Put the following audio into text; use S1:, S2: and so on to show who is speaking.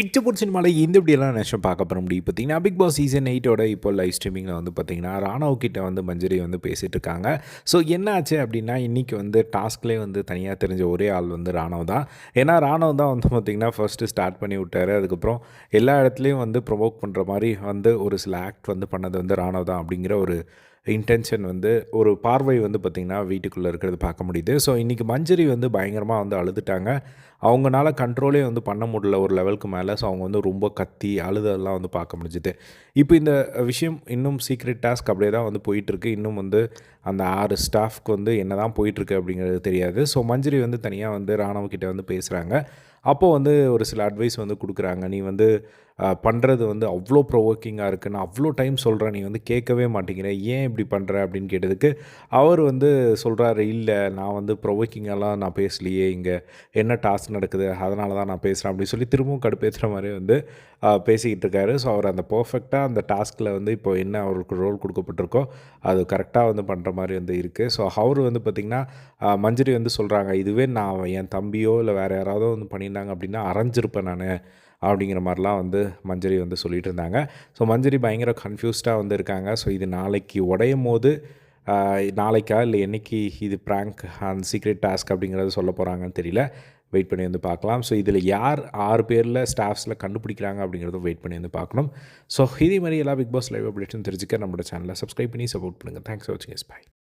S1: இச்சப்பூர் சினிமாவில் இந்த இப்படியெல்லாம் நிமிஷம் பார்க்க போகிற முடியும் பார்த்தீங்கன்னா பிக் பாஸ் சீசன் எயிட்டோட இப்போ லைவ் ஸ்ட்ரீமிங்கில் வந்து பார்த்தீங்கன்னா ராணவ் கிட்ட வந்து மஞ்சரி வந்து பேசிகிட்டு இருக்காங்க. ஸோ என்ன ஆச்சு அப்படின்னா இன்றைக்கி வந்து டாஸ்க்லேயே வந்து தனியாக தெரிஞ்ச ஒரே ஆள் வந்து ராணவ் தான். ஏன்னா ராணவ் தான் வந்து பார்த்திங்கன்னா ஃபஸ்ட்டு ஸ்டார்ட் பண்ணி விட்டார். அதுக்கப்புறம் எல்லா இடத்துலையும் வந்து ப்ரொவோக் பண்ணுற மாதிரி வந்து ஒரு சில ஆக்ட் வந்து பண்ணது வந்து ராணவ் தான் அப்படிங்கிற ஒரு இன்டென்ஷன் வந்து ஒரு பார்வை வந்து பார்த்திங்கன்னா வீட்டுக்குள்ளே இருக்கிறது பார்க்க முடியுது. ஸோ இன்றைக்கி மஞ்சரி வந்து பயங்கரமாக வந்து அழுதுட்டாங்க. அவங்கனால கண்ட்ரோலே வந்து பண்ண முடியல ஒரு லெவலுக்கு மேலே. ஸோ அவங்க வந்து ரொம்ப கத்தி அழுதெல்லாம் வந்து பார்க்க முடிஞ்சுது. இப்போ இந்த விஷயம் இன்னும் சீக்ரெட் டாஸ்க் அப்படியே தான் வந்து போயிட்டுருக்கு. இன்னும் வந்து அந்த ஆறு ஸ்டாஃப்க்கு வந்து என்ன தான் போயிட்டுருக்கு அப்படிங்கிறது தெரியாது. ஸோ மஞ்சரி வந்து தனியாக வந்து ராணுவக்கிட்ட வந்து பேசுகிறாங்க அப்போது வந்து ஒரு சில அட்வைஸ் வந்து கொடுக்குறாங்க. நீ வந்து பண்ணுறது வந்து அவ்வளோ ப்ரொவோக்கிங்காக இருக்குது நான் அவ்வளோ டைம் சொல்கிறேன் நீ வந்து கேட்கவே மாட்டேங்கிற. ஏன் இப்படி பண்ணுற அப்படின்னு கேட்டதுக்கு அவர் வந்து சொல்கிறாரு இல்லை நான் வந்து ப்ரொவோக்கிங்கெல்லாம் நான் பேசலையே. இங்கே என்ன டாஸ்க் நடக்குது? அதனால தான் நான் பேசுகிறேன் அப்படின்னு சொல்லி திரும்பவும் கடுப்பேற்றுற மாதிரி வந்து பேசிக்கிட்டு இருக்காரு. ஸோ அவர் அந்த பர்ஃபெக்டாக அந்த டாஸ்கில் வந்து இப்போ என்ன அவருக்கு ரோல் கொடுக்கப்பட்டிருக்கோ அது கரெக்டாக வந்து பண்ணுற மாதிரி வந்து இருக்குது ஸோ அவர் வந்து பார்த்திங்கன்னா மஞ்சரி வந்து சொல்கிறாங்க இதுவே நான் என் தம்பியோ இல்லை வேறு யாராவது வந்து பண்ணியிருந்தாங்க அப்படின்னா அரைஞ்சிருப்பேன் நான். அப்படிங்கிற மாதிரிலாம் வந்து மஞ்சரி வந்து சொல்லிகிட்டு இருந்தாங்க ஸோ மஞ்சரி பயங்கர கன்ஃபியூஸ்டாக வந்து இருக்காங்க. ஸோ இது நாளைக்கு உடையும் போது நாளைக்கா இல்லை என்றைக்கு இது ப்ராங்க் அண்ட் சீக்ரெட் டாஸ்க் அப்படிங்கிறத சொல்ல போகிறாங்கன்னு தெரியல. வெயிட் பண்ணி வந்து பார்க்கலாம். ஸோ இதில் யார் ஆறு பேரில் ஸ்டாஃப்ஸில் கண்டுபிடிக்கிறாங்க அப்படிங்கிறத வெயிட் பண்ணி வந்து பார்க்கணும். ஸோ இதே மாதிரி எல்லா பிக் பாஸ் லைவ் அப்டேட்ஸும் தெரிஞ்சுக்க நம்மளோட சேனலை சப்ஸ்கிரைப் பண்ணி சப்போர்ட் பண்ணுங்கள் தேங்க்ஸ் ஃபார் வாட்சிங் எஸ் பை